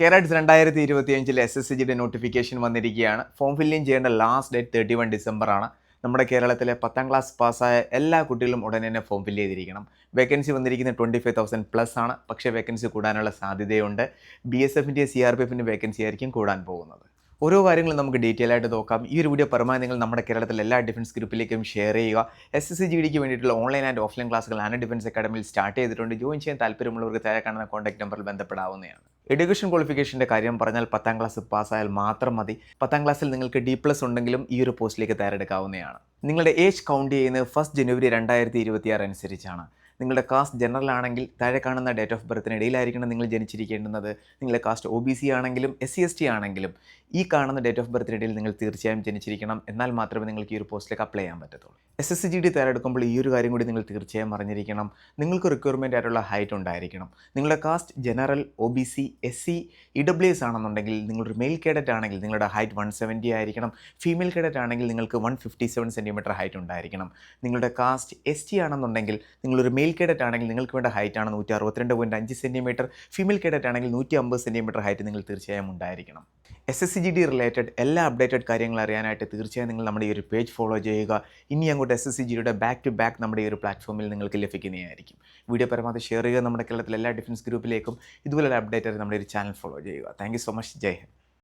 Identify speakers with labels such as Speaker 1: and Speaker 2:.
Speaker 1: കേരറ്റ്സ് രണ്ടായിരത്തി ഇരുപത്തി അഞ്ചിൽ എസ് എസ് സി ജിയുടെ നോട്ടിഫിക്കേഷൻ വന്നിരിക്കുകയാണ് ഫോം ഫില്ലിൻ ചെയ്യേണ്ട ലാസ്റ്റ് ഡേറ്റ് തേർട്ടി വൺ ആണ്. നമ്മുടെ കേരളത്തിലെ പത്താം ക്ലാസ് പാസ്സായ എല്ലാ കുട്ടികളും ഉടനെ തന്നെ ഫോം ഫില്ല് ചെയ്തിരിക്കണം. വേക്കൻസി വന്നിരിക്കുന്നത് ട്വന്റി ഫൈവ് തൗസൻഡ് പ്ലസ് ആണ്. പക്ഷേ വേക്കൻസി കൂടാനുള്ള സാധ്യതയുണ്ട്. ബി എസ് എഫിന്റെ സി ആർ പി എഫിന്റെ വേക്കൻസി ആയിരിക്കും കൂടാൻ പോകുന്നത്. ഓരോ കാര്യങ്ങളും നമുക്ക് ഡീറ്റെയിൽ ആയിട്ട് നോക്കാം. ഈ ഒരു വീഡിയോ പരമാവധി നിങ്ങൾ നമ്മുടെ കേരളത്തിലെ എല്ലാ ഡിഫൻസ് ഗ്രൂപ്പിലേക്കും ഷെയർ ചെയ്യുക. എസ് എസ് സി ജി ഡിക്ക് വേണ്ടിയിട്ടുള്ള ഓൺലൈൻ ആൻഡ് ഓഫ്ലൈൻ ക്ലാസ്സുകൾ ആൻഡ് ഡിഫൻസ് അക്കാഡമിയിൽ സ്റ്റാർട്ട് ചെയ്തിട്ടുണ്ട്. ജോയിൻ ചെയ്യാൻ താല്പര്യമുള്ളവർക്ക് താഴെ കാണുന്ന കോൺടാക്ട് നമ്പറിൽ ബന്ധപ്പെടാവുന്നതാണ്. എഡ്യൂക്കേഷൻ ക്വാളിഫിക്കേഷന്റെ കാര്യം പറഞ്ഞാൽ പത്താം ക്ലാസ് പാസ്സായാൽ മാത്രം മതി. പത്താം ക്ലാസ്സിൽ നിങ്ങൾക്ക് ഡി പ്ലസ് ഉണ്ടെങ്കിലും ഈ ഒരു പോസ്റ്റിലേക്ക് തയ്യാറെടുക്കാവുന്നതാണ്. നിങ്ങളുടെ ഏജ് കൗണ്ട് ചെയ്യുന്നത് ഫസ്റ്റ് ജനുവരി രണ്ടായിരത്തി ഇരുപത്തിയാറ് അനുസരിച്ചാണ്. നിങ്ങളുടെ കാസ്റ്റ് ജനറൽ ആണെങ്കിൽ താഴെ കാണുന്ന ഡേറ്റ് ഓഫ് ബർത്തിന് ഇടയിലായിരിക്കണം നിങ്ങൾ ജനിച്ചിരിക്കേണ്ടുന്നത്. നിങ്ങളുടെ കാസ്റ്റ് ഒ ബി സി ആണെങ്കിലും എസ് സി എസ് ടി ആണെങ്കിലും ഈ കാണുന്ന ഡേറ്റ് ഓഫ് ബർത്ത് ഡേറ്റിൽ നിങ്ങൾ തീർച്ചയായും ജനിച്ചിരിക്കണം. എന്നാൽ മാത്രമേ നിങ്ങൾക്ക് ഈ ഒരു പോസ്റ്റിലേക്ക് അപ്ലൈ ചെയ്യാൻ പറ്റത്തുള്ളൂ. എസ് എസ് ജി ഡി തയ്യാറെടുക്കുമ്പോൾ ഈ ഒരു കാര്യം കൂടി നിങ്ങൾ തീർച്ചയായും അറിഞ്ഞിരിക്കണം. നിങ്ങൾക്ക് റിക്വയർമെന്റ് ആയിട്ടുള്ള ഹൈറ്റ് ഉണ്ടായിരിക്കണം. നിങ്ങളുടെ caste general O B C S C E W S ആണെന്നുണ്ടെങ്കിൽ നിങ്ങളൊരു മെയിൽ കേഡറ്റ് ആണെങ്കിൽ നിങ്ങളുടെ ഹൈറ്റ് വൺ സെവന്റി ആയിരിക്കണം. ഫീമെയിൽ കേഡറ്റ് ആണെങ്കിൽ നിങ്ങൾക്ക് one fifty seven centimetre height ഉണ്ടായിരിക്കണം. നിങ്ങളുടെ കാസ്റ്റ് എസ് ടി ആണെന്നുണ്ടെങ്കിൽ നിങ്ങളൊരു മെയിൽ കേഡറ്റ് ആണെങ്കിൽ നിങ്ങൾക്ക് വേണ്ട ഹൈറ്റ് ആണ് നൂറ്റി അറുപത്തിരണ്ട് പോയിന്റ് അഞ്ച് സെന്റിമീറ്റർ ഫീമെയിൽ കേഡറ്റ് ആണെങ്കിൽ നൂറ്റി അമ്പത് സെന്റിമീറ്റർ ഹൈറ്റ് നിങ്ങൾ തീർച്ചയായും ഉണ്ടായിരിക്കണം. S S C G D related എല്ലാ അപ്ഡേറ്റഡ് കാര്യങ്ങൾ അറിയാനായിട്ട് തീർച്ചയായും നിങ്ങൾ നമ്മുടെ ഈ ഒരു പേജ് ഫോളോ ചെയ്യുക. ഇനി അങ്ങോട്ട് എസ് എസ് സി ജിയുടെ ബാക്ക് ടു ബാക്ക് നമ്മുടെ ഈ ഒരു പ്ലാറ്റ്ഫോമിൽ നിങ്ങൾക്ക് ലഭിക്കുന്നതായിരിക്കും. വീഡിയോ പരമാവധി ഷെയർ ചെയ്യുക. നമ്മുടെ കേരളത്തിലെ എല്ലാ ഡിഫൻസ് ഗ്രൂപ്പിലേക്കും ഇതുപോലുള്ള അപ്ഡേറ്റ് നമ്മുടെ ഒരു ചാനൽ ഫോളോ ചെയ്യുക. Thank so much Jai